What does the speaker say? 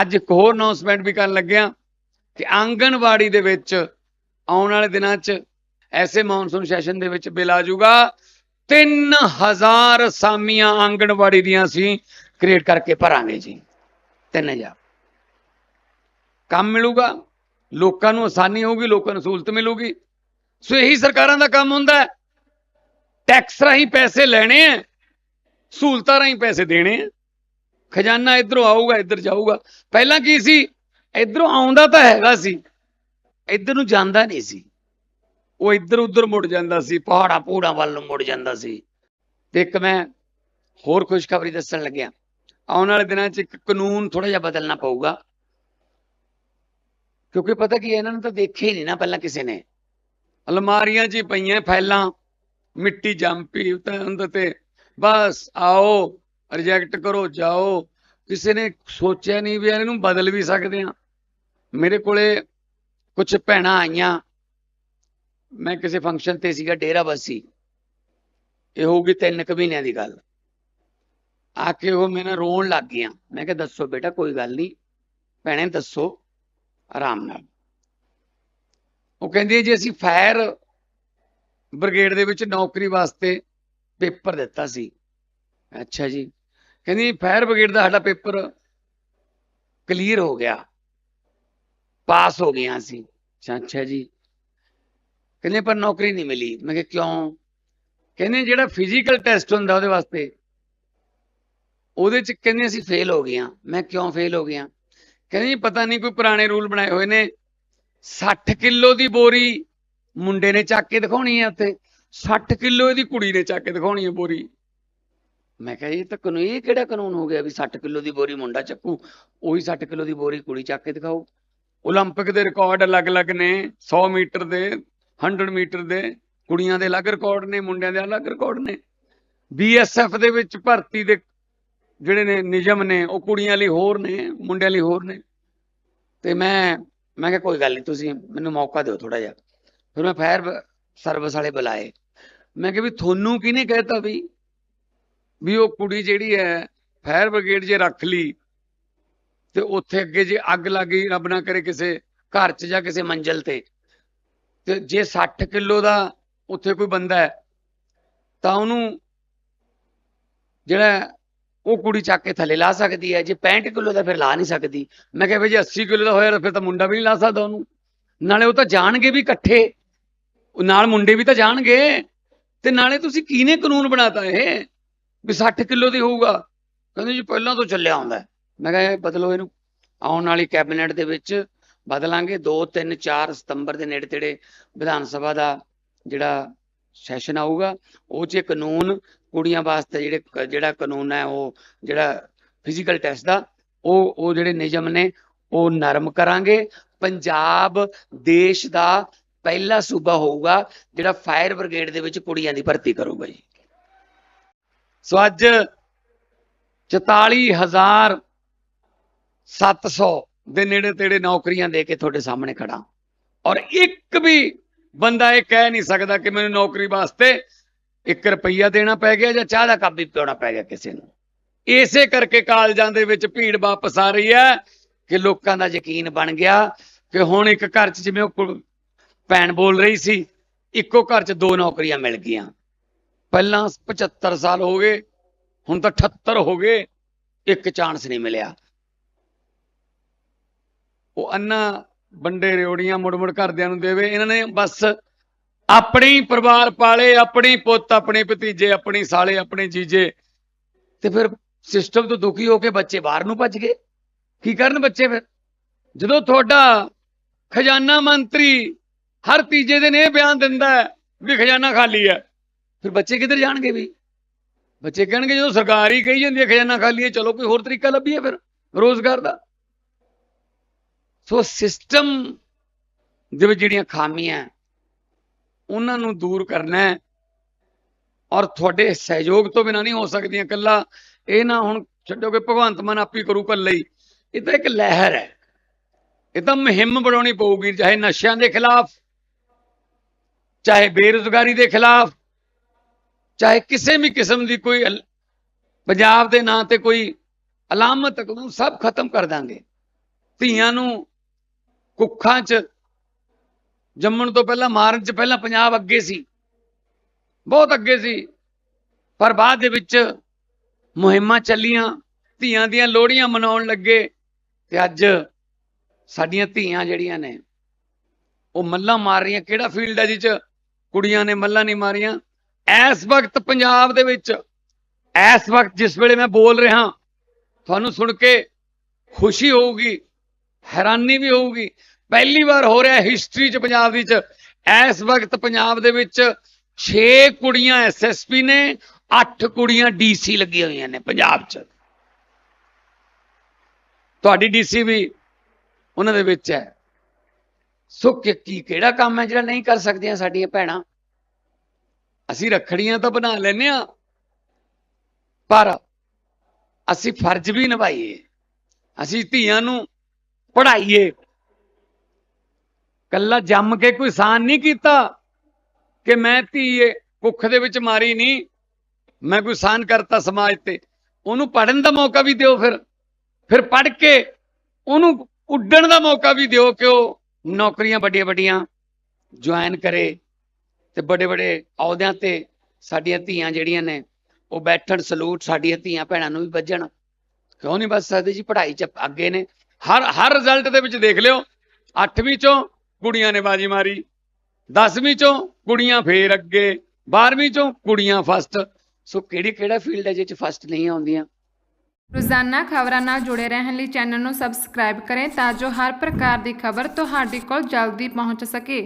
ਅੱਜ ਇੱਕ ਹੋਰ ਅਨਾਉਂਸਮੈਂਟ ਵੀ ਕਰਨ ਲੱਗਿਆ ਕਿ ਆਂਗਣਵਾੜੀ ਦੇ ਵਿੱਚ ਆਉਣ ਵਾਲੇ ਦਿਨਾਂ 'ਚ ਐਸੇ ਮੌਨਸੂਨ ਸੈਸ਼ਨ ਦੇ ਵਿੱਚ ਬਿੱਲ ਆ ਜਾਊਗਾ। 3000 ਅਸਾਮੀਆਂ ਆਂਗਣਵਾੜੀ ਦੀਆਂ ਅਸੀਂ ਕ੍ਰੀਏਟ ਕਰਕੇ ਭਰਾਂਗੇ ਜੀ। 3000 ਕੰਮ ਮਿਲੂਗਾ, ਲੋਕਾਂ ਨੂੰ ਆਸਾਨੀ ਹੋਊਗੀ, ਲੋਕਾਂ ਨੂੰ ਸਹੂਲਤ ਮਿਲੂਗੀ। ਸੋ ਇਹੀ ਸਰਕਾਰਾਂ ਦਾ ਕੰਮ ਹੁੰਦਾ ਹੈ। ਟੈਕਸ ਰਾਹੀਂ ਪੈਸੇ ਲੈਣੇ ਆ ਸਹੂਲਤਾਂ ਰਾਹੀਂ ਪੈਸੇ ਦੇਣੇ ਆ ਖਜ਼ਾਨਾ ਇਧਰੋਂ ਆਊਗਾ, ਇੱਧਰ ਜਾਊਗਾ। ਪਹਿਲਾਂ ਕੀ ਸੀ? ਇਧਰੋਂ ਆਉਂਦਾ ਤਾਂ ਹੈਗਾ ਸੀ। ਇੱਧਰ ਨੂੰ ਜਾਂਦਾ ਨਹੀਂ ਸੀ। ਉਹ ਇੱਧਰ ਉੱਧਰ ਮੁੜ ਜਾਂਦਾ ਸੀ, ਪਹਾੜਾਂ ਪੂੜਾਂ ਵੱਲ ਨੂੰ ਮੁੜ ਜਾਂਦਾ ਸੀ। ਤੇ ਇੱਕ ਮੈਂ ਹੋਰ ਖੁਸ਼ਖਬਰੀ ਦੱਸਣ ਲੱਗਿਆ। ਆਉਣ ਵਾਲੇ ਦਿਨਾਂ 'ਚ ਇੱਕ ਕਾਨੂੰਨ ਥੋੜਾ ਜਿਹਾ ਬਦਲਣਾ ਪਊਗਾ। ਕਿਉਂਕਿ ਪਤਾ ਕੀ ਇਹਨਾਂ ਨੂੰ ਤਾਂ ਦੇਖਿਆ ਹੀ ਨਹੀਂ ਨਾ ਪਹਿਲਾਂ ਕਿਸੇ ਨੇ। ਅਲਮਾਰੀਆਂ 'ਚ ਹੀ ਪਈਆਂ ਫਾਈਲਾਂ, ਮਿੱਟੀ ਜੰਮ ਪਈ, ਉਤੇ ਉਹਦੇ ਤੇ ਬਸ ਆਓ, ਰਿਜੈਕਟ ਕਰੋ, ਜਾਓ। ਕਿਸੇ ਨੇ ਸੋਚਿਆ ਨਹੀਂ ਵੀ ਇਹਨੂੰ ਬਦਲ ਵੀ ਸਕਦੇ ਆ ਮੇਰੇ ਕੋਲੇ ਕੁਝ ਭੈਣਾਂ ਆਈਆਂ। ਮੈਂ ਕਿਸੇ ਫੰਕਸ਼ਨ ਤੇ ਸੀਗਾ, ਡੇਰਾ ਬੱਸੀ ਇਹ ਹੋਊਗੀ ਤਿੰਨ ਕੁ ਮਹੀਨਿਆਂ ਦੀ ਗੱਲ। ਆ ਕੇ ਉਹ ਮੇਰੇ ਨਾਲ ਰੋਣ ਲੱਗ ਗਈਆਂ। ਮੈਂ ਕਿਹਾ, ਦੱਸੋ ਬੇਟਾ, ਕੋਈ ਗੱਲ ਨਹੀਂ। ਭੈਣੇ, ਦੱਸੋ। ਆਰਾਮ ਨਾਲ। ਉਹ ਕਹਿੰਦੀ, ਜੀ ਅਸੀਂ ਫਾਇਰ ਬ੍ਰਿਗੇਡ ਦੇ ਵਿੱਚ ਨੌਕਰੀ ਵਾਸਤੇ ਪੇਪਰ ਦਿੱਤਾ ਸੀ। ਅੱਛਾ ਜੀ। ਕਹਿੰਦੀ ਫਾਇਰ ਬ੍ਰਿਗੇਡ ਦਾ ਸਾਡਾ ਪੇਪਰ ਕਲੀਅਰ ਹੋ ਗਿਆ। ਪਾਸ ਹੋ ਗਏ ਅਸੀਂ। ਅੱਛਾ ਜੀ। ਕਹਿੰਦੇ ਪਰ ਨੌਕਰੀ ਨਹੀਂ ਮਿਲੀ। ਮੈਂ ਕਿਹਾ ਕਿਉਂ? ਕਹਿੰਦੇ ਜਿਹੜਾ ਫਿਜ਼ੀਕਲ ਟੈਸਟ ਹੁੰਦਾ ਉਹਦੇ ਵਾਸਤੇ, ਉਹਦੇ ਚ ਕਹਿੰਦੇ ਅਸੀਂ ਫੇਲ ਹੋ ਗਏ ਹਾਂ। ਮੈਂ ਕਿਉਂ ਫੇਲ ਹੋ ਗਿਆ ਕਹਿੰਦੇ ਜੀ ਪਤਾ ਨਹੀਂ ਕੋਈ ਪੁਰਾਣੇ ਰੂਲ ਬਣਾਏ ਹੋਏ ਨੇ। 60 ਕਿਲੋ ਦੀ ਬੋਰੀ ਮੁੰਡੇ ਨੇ ਚੱਕ ਕੇ ਦਿਖਾਉਣੀ ਹੈ ਉੱਥੇ। 60 ਕਿਲੋ ਇਹਦੀ ਕੁੜੀ ਨੇ ਚੱਕ ਕੇ ਦਿਖਾਉਣੀ ਹੈ ਬੋਰੀ। ਮੈਂ ਕਿਹਾ ਇਹ ਤਾਂ ਕਾਨੂੰਨ ਇਹ ਕਿਹੜਾ ਕਾਨੂੰਨ ਹੋ ਗਿਆ ਵੀ 60 ਕਿਲੋ ਦੀ ਬੋਰੀ ਮੁੰਡਾ ਚੱਕੂ ਉਹੀ 60 ਕਿਲੋ ਦੀ ਬੋਰੀ ਕੁੜੀ ਚੱਕ ਕੇ ਦਿਖਾਓ 올림픽 ਦੇ ਰਿਕਾਰਡ ਅਲੱਗ-ਅਲੱਗ ਨੇ 100 ਮੀਟਰ ਦੇ 100 ਮੀਟਰ ਦੇ ਕੁੜੀਆਂ ਦੇ ਅਲੱਗ ਰਿਕਾਰਡ ਨੇ ਮੁੰਡਿਆਂ ਦੇ ਅਲੱਗ ਰਿਕਾਰਡ ਨੇ ਬੀਐਸਐਫ ਦੇ ਵਿੱਚ ਭਰਤੀ ਦੇ ਜਿਹੜੇ ਨੇ ਨਿਯਮ ਨੇ ਉਹ ਕੁੜੀਆਂ ਲਈ ਹੋਰ ਨੇ ਮੁੰਡਿਆਂ ਲਈ ਹੋਰ ਨੇ ਤੇ ਮੈਂ ਮੈਂ ਕਿਹਾ ਕੋਈ ਗੱਲ ਨਹੀਂ ਤੁਸੀਂ ਮੈਨੂੰ ਮੌਕਾ ਦਿਓ ਥੋੜਾ ਜਿਹਾ ਫਿਰ ਮੈਂ ਫਾਇਰ ਸਰਵਿਸ ਵਾਲੇ ਬੁਲਾਏ ਮੈਂ ਕਿਹਾ ਵੀ ਤੁਹਾਨੂੰ ਕਿਹਨੇ ਕਹਿਤਾ ਵੀ ਵੀ ਉਹ ਕੁੜੀ ਜਿਹੜੀ ਹੈ, ਫਾਇਰ ਬ੍ਰਿਗੇਡ ਜੇ ਰੱਖ ਲਈ, ਤੇ ਉੱਥੇ ਅੱਗੇ ਜੇ ਅੱਗ ਲੱਗ ਗਈ, ਰੱਬ ਨਾ ਕਰੇ ਕਿਸੇ ਘਰ 'ਚ ਜਾਂ ਕਿਸੇ ਮੰਜ਼ਲ ਤੇ। ਤੇ ਜੇ 60 ਕਿਲੋ ਦਾ ਉੱਥੇ ਕੋਈ ਬੰਦਾ ਹੈ, ਤਾਂ ਉਹਨੂੰ ਜਿਹੜਾ ਉਹ ਕੁੜੀ ਚੱਕ ਕੇ ਥੱਲੇ ਲਾ ਸਕਦੀ ਹੈ। ਜੇ 65 ਕਿਲੋ ਦਾ ਫਿਰ ਲਾ ਨਹੀਂ ਸਕਦੀ। ਮੈਂ ਕਿਹਾ ਵੀ ਜੇ 80 ਕਿਲੋ ਦਾ ਹੋਇਆ ਤਾਂ ਫਿਰ ਤਾਂ ਮੁੰਡਾ ਵੀ ਨਹੀਂ ਲਾ ਸਕਦਾ ਉਹਨੂੰ। ਨਾਲੇ ਉਹ ਤਾਂ ਜਾਣਗੇ ਵੀ ਇਕੱਠੇ। ਨਾਲ ਮੁੰਡੇ ਵੀ ਤਾਂ ਜਾਣਗੇ। ਤੇ ਨਾਲੇ ਤੁਸੀਂ ਕਿਹਨੇ ਕਾਨੂੰਨ ਬਣਾਤਾ ਇਹ? ਵੀ 60 ਕਿਲੋ ਦੀ ਹੋਊਗਾ। ਕਹਿੰਦੇ ਜੀ ਪਹਿਲਾਂ ਤੋਂ ਚੱਲਿਆ ਆਉਂਦਾ। ਮੈਂ ਕਿਹਾ ਇਹ ਬਦਲੋ ਇਹਨੂੰ। ਆਉਣ ਵਾਲੀ ਕੈਬਨਿਟ ਦੇ ਵਿੱਚ ਬਦਲਾਂਗੇ। 2 3 4 ਸਤੰਬਰ ਦੇ ਨੇੜੇ ਤੇੜੇ ਵਿਧਾਨ ਸਭਾ ਦਾ ਜਿਹੜਾ ਸੈਸ਼ਨ ਆਊਗਾ, ਉਹ 'ਚ ਇਹ ਕਾਨੂੰਨ ਕੁੜੀਆਂ ਵਾਸਤੇ ਜਿਹੜੇ ਜਿਹੜਾ ਕਾਨੂੰਨ ਹੈ, ਉਹ ਜਿਹੜਾ ਫਿਜ਼ੀਕਲ ਟੈਸਟ ਦਾ, ਉਹ ਉਹ ਜਿਹੜੇ ਨਿਯਮ ਨੇ, ਉਹ ਨਰਮ ਕਰਾਂਗੇ। ਪੰਜਾਬ ਦੇਸ਼ ਦਾ ਪਹਿਲਾ ਸੂਬਾ ਹੋਊਗਾ, ਜਿਹੜਾ ਫਾਇਰ ਬ੍ਰਿਗੇਡ ਦੇ ਵਿੱਚ ਕੁੜੀਆਂ ਦੀ ਭਰਤੀ ਕਰੂਗਾ ਜੀ। ਸੋ ਅੱਜ 44700 ਦੇ ਨੇੜੇ ਤੇੜੇ ਨੌਕਰੀਆਂ ਦੇ ਕੇ ਤੁਹਾਡੇ ਸਾਹਮਣੇ ਖੜਾ ਔਰ ਇੱਕ ਵੀ ਬੰਦਾ ਇਹ ਕਹਿ ਨਹੀਂ ਸਕਦਾ ਕਿ ਮੈਨੂੰ ਨੌਕਰੀ ਵਾਸਤੇ 1 ਰੁਪਈਆ ਦੇਣਾ ਪੈ ਗਿਆ ਜਾਂ ਚਾਹ ਦਾ ਕੱਪ ਵੀ ਪਿਉਣਾ ਪੈ ਗਿਆ ਕਿਸੇ ਨੂੰ। ਇਸੇ ਕਰਕੇ ਕਾਲਜਾਂ ਦੇ ਵਿੱਚ ਭੀੜ ਵਾਪਸ ਆ ਰਹੀ ਹੈ ਕਿ ਲੋਕਾਂ ਦਾ ਯਕੀਨ ਬਣ ਗਿਆ ਕਿ ਹੁਣ ਇੱਕ ਘਰ 'ਚ ਜਿਵੇਂ ਉਹ ਭੈਣ ਬੋਲ ਰਹੀ ਸੀ, ਇੱਕੋ ਘਰ 'ਚ ਦੋ ਨੌਕਰੀਆਂ ਮਿਲ ਗਈਆਂ। ਪਹਿਲਾਂ 75 ਸਾਲ ਹੋ ਗਏ, ਹੁਣ ਤਾਂ 78 ਹੋ ਗਏ, ਇੱਕ ਚਾਂਸ ਨਹੀਂ ਮਿਲਿਆ। ਉਹ ਅੰਨਾ ਬੰਡੇ ਰਿਓੜੀਆਂ ਮੁੜ ਮੁੜ ਘਰਦਿਆਂ ਨੂੰ ਦੇਵੇ, ਇਹਨਾਂ ਨੇ ਬਸ ਆਪਣੀ ਪਰਿਵਾਰ ਪਾਲੇ, ਆਪਣੀ ਪੁੱਤ, ਆਪਣੇ ਭਤੀਜੇ, ਆਪਣੀ ਸਾਲੇ, ਆਪਣੇ ਜੀਜੇ, ਤੇ ਫਿਰ ਸਿਸਟਮ ਤੋਂ ਦੁਖੀ ਹੋ ਕੇ ਬੱਚੇ ਬਾਹਰ ਨੂੰ ਭੱਜ ਗਏ। ਕੀ ਕਰਨ ਬੱਚੇ ਫਿਰ? ਜਦੋਂ ਤੁਹਾਡਾ ਖਜ਼ਾਨਾ ਮੰਤਰੀ ਹਰ ਤੀਜੇ ਦਿਨ ਇਹ ਬਿਆਨ ਦਿੰਦਾ ਵੀ ਖਜ਼ਾਨਾ ਖਾਲੀ ਹੈ ਫਿਰ ਬੱਚੇ ਕਿੱਧਰ ਜਾਣਗੇ ਵੀ? ਬੱਚੇ ਕਹਿਣਗੇ ਜਦੋਂ ਸਰਕਾਰ ਹੀ ਕਹੀ ਜਾਂਦੀ ਹੈ ਖਜ਼ਾਨਾ ਖਾਲੀ ਹੈ, ਚਲੋ ਕੋਈ ਹੋਰ ਤਰੀਕਾ ਲੱਭੀਏ ਫਿਰ, ਰੋਜ਼ਗਾਰ ਦਾ। ਸੋ ਸਿਸਟਮ ਦੇ ਵਿੱਚ ਜਿਹੜੀਆਂ ਖਾਮੀਆਂ, ਉਹਨਾਂ ਨੂੰ ਦੂਰ ਕਰਨਾ ਹੈ ਔਰ ਤੁਹਾਡੇ ਸਹਿਯੋਗ ਤੋਂ ਬਿਨਾ ਨਹੀਂ ਹੋ ਸਕਦੀਆਂ ਕੱਲਾ ਇਹ ਨਾ ਹੁਣ ਛੱਡੋ ਕਿ ਭਗਵੰਤ ਮਾਨ ਆਪੀ ਕਰੂ ਕੱਲੇ ਹੀ। ਇਹ ਤਾਂ ਇੱਕ ਲਹਿਰ ਹੈ। ਇਹ ਤਾਂ ਮੁਹਿੰਮ ਬਣਾਉਣੀ ਪਊਗੀ, ਚਾਹੇ ਨਸ਼ਿਆਂ ਦੇ ਖਿਲਾਫ, ਚਾਹੇ ਬੇਰੁਜ਼ਗਾਰੀ ਦੇ ਖਿਲਾਫ ਚਾਹੇ ਕਿਸੇ ਵੀ ਕਿਸਮ ਦੀ ਕੋਈ ਅਲ- ਪੰਜਾਬ ਦੇ ਨਾਂ ਤੇ ਕੋਈ ਅਲਾਮਤ ਨੂੰ ਸਭ ਖਤਮ ਕਰ ਦਾਂਗੇ। ਧੀਆਂ ਨੂੰ ਕੁੱਖਾਂ 'ਚ ਜੰਮਣ ਤੋਂ ਪਹਿਲਾਂ, ਮਾਰਨ 'ਚ ਪਹਿਲਾਂ ਪੰਜਾਬ ਅੱਗੇ ਸੀ। ਬਹੁਤ ਅੱਗੇ ਸੀ। ਪਰ ਬਾਅਦ ਦੇ ਵਿੱਚ ਮੁਹਿੰਮਾਂ ਚੱਲੀਆਂ, ਧੀਆਂ ਦੀਆਂ ਲੋਹੜੀਆਂ ਮਨਾਉਣ ਲੱਗੇ ਤੇ ਅੱਜ ਸਾਡੀਆਂ ਧੀਆਂ ਜਿਹੜੀਆਂ ਨੇ, ਉਹ ਮੱਲਾਂ ਮਾਰ ਰਹੀਆਂ। ਕਿਹੜਾ ਫੀਲਡ ਹੈ ਜਿਹ ਕੁੜੀਆਂ ਨੇ ਮੱਲਾਂ ਨਹੀਂ ਮਾਰੀਆਂ। ਇਸ ਵਕਤ ਪੰਜਾਬ ਦੇ ਵਿੱਚ, ਇਸ ਵਕਤ ਜਿਸ ਵੇਲੇ ਮੈਂ ਬੋਲ ਰਿਹਾ, ਤੁਹਾਨੂੰ ਸੁਣ ਕੇ ਖੁਸ਼ੀ ਹੋਊਗੀ, ਹੈਰਾਨੀ ਵੀ ਹੋਊਗੀ। ਪਹਿਲੀ ਵਾਰ ਹੋ ਰਿਹਾ ਹਿਸਟਰੀ 'ਚ ਪੰਜਾਬ ਦੀ 'ਚ ਇਸ ਵਕਤ ਪੰਜਾਬ ਦੇ ਵਿੱਚ 6 ਕੁੜੀਆਂ ਐਸਐਸਪੀ ਨੇ 8 ਕੁੜੀਆਂ ਡੀਸੀ ਲੱਗੀਆਂ ਹੋਈਆਂ ਨੇ ਪੰਜਾਬ 'ਚ। ਤੁਹਾਡੀ ਡੀਸੀ ਵੀ ਉਹਨਾਂ ਦੇ ਵਿੱਚ ਹੈ। ਸੋ ਕਿ ਕੀ ਕਿਹੜਾ ਕੰਮ ਹੈ ਜਿਹੜਾ ਨਹੀਂ ਕਰ ਸਕਦੀਆਂ ਸਾਡੀਆਂ ਭੈਣਾਂ? ਅਸੀਂ ਰੱਖੜੀਆਂ ਤਾਂ ਬਣਾ ਲੈਨੇ ਆ ਪਰ ਅਸੀਂ ਫਰਜ਼ ਵੀ ਨਿਭਾਈਏ। ਅਸੀਂ ਧੀਆਂ ਨੂੰ ਪੜ੍ਹਾਈਏ। ਕੱਲਾ ਜੰਮ ਕੇ ਕੋਈ ਸਾਨ ਨਹੀਂ ਕੀਤਾ ਕਿ ਮੈਂ ਧੀਏ, ਭੁੱਖ ਦੇ ਵਿੱਚ ਮਾਰੀ ਨਹੀਂ, ਮੈਂ ਕੋਈ ਸਾਨ ਕਰਤਾ ਸਮਾਜ ਤੇ। ਉਹਨੂੰ ਪੜਨ ਦਾ ਮੌਕਾ ਵੀ ਦਿਓ ਫਿਰ। ਫਿਰ ਪੜ ਕੇ ਉਹਨੂੰ ਉੱਡਣ ਦਾ ਮੌਕਾ ਵੀ ਦਿਓ ਕਿ ਉਹ ਨੌਕਰੀਆਂ ਵੱਡੀਆਂ ਵੱਡੀਆਂ ਜੁਆਇਨ ਕਰੇ। ਤੇ ਬੜੇ ਬੜੇ ਅਹੁਦਿਆਂ ਤੇ ਸਾਡੀਆਂ ਧੀਆਂ ਜਿਹੜੀਆਂ ਨੇ, ਉਹ ਬੈਠਣ, ਸਲੂਟ ਸਾਡੀਆਂ ਧੀਆਂ ਭੈਣਾਂ ਨੂੰ ਵੀ ਵੱਜਣ। ਕਿਉਂ ਨਹੀਂ ਵੱਜ ਸਕਦੇ ਜੀ? ਪੜ੍ਹਾਈ 'ਚ ਅੱਗੇ ਨੇ। ਹਰ ਹਰ ਰਿਜ਼ਲਟ ਦੇ ਵਿੱਚ ਦੇਖ ਲਿਓ 8ਵੀਂ ਚੋਂ ਕੁੜੀਆਂ ਨੇ ਬਾਜੀ ਮਾਰੀ 10ਵੀਂ ਚੋਂ ਕੁੜੀਆਂ ਫੇਰ ਅੱਗੇ 12ਵੀਂ ਚੋਂ ਕੁੜੀਆਂ ਫਸਟ ਸੋ ਕਿਹੜੀ, ਕਿਹੜਾ ਫੀਲਡ ਹੈ ਜਿਹ 'ਚ ਫਸਟ ਨਹੀਂ ਆਉਂਦੀਆਂ? ਰੋਜ਼ਾਨਾ ਖਬਰਾਂ ਨਾਲ ਜੁੜੇ ਰਹਿਣ ਲਈ ਚੈਨਲ ਨੂੰ ਸਬਸਕ੍ਰਾਈਬ ਕਰੇ ਤਾਂ ਜੋ ਹਰ ਪ੍ਰਕਾਰ ਦੀ ਖਬਰ ਤੁਹਾਡੇ ਕੋਲ ਜਲਦੀ ਪਹੁੰਚ ਸਕੇ।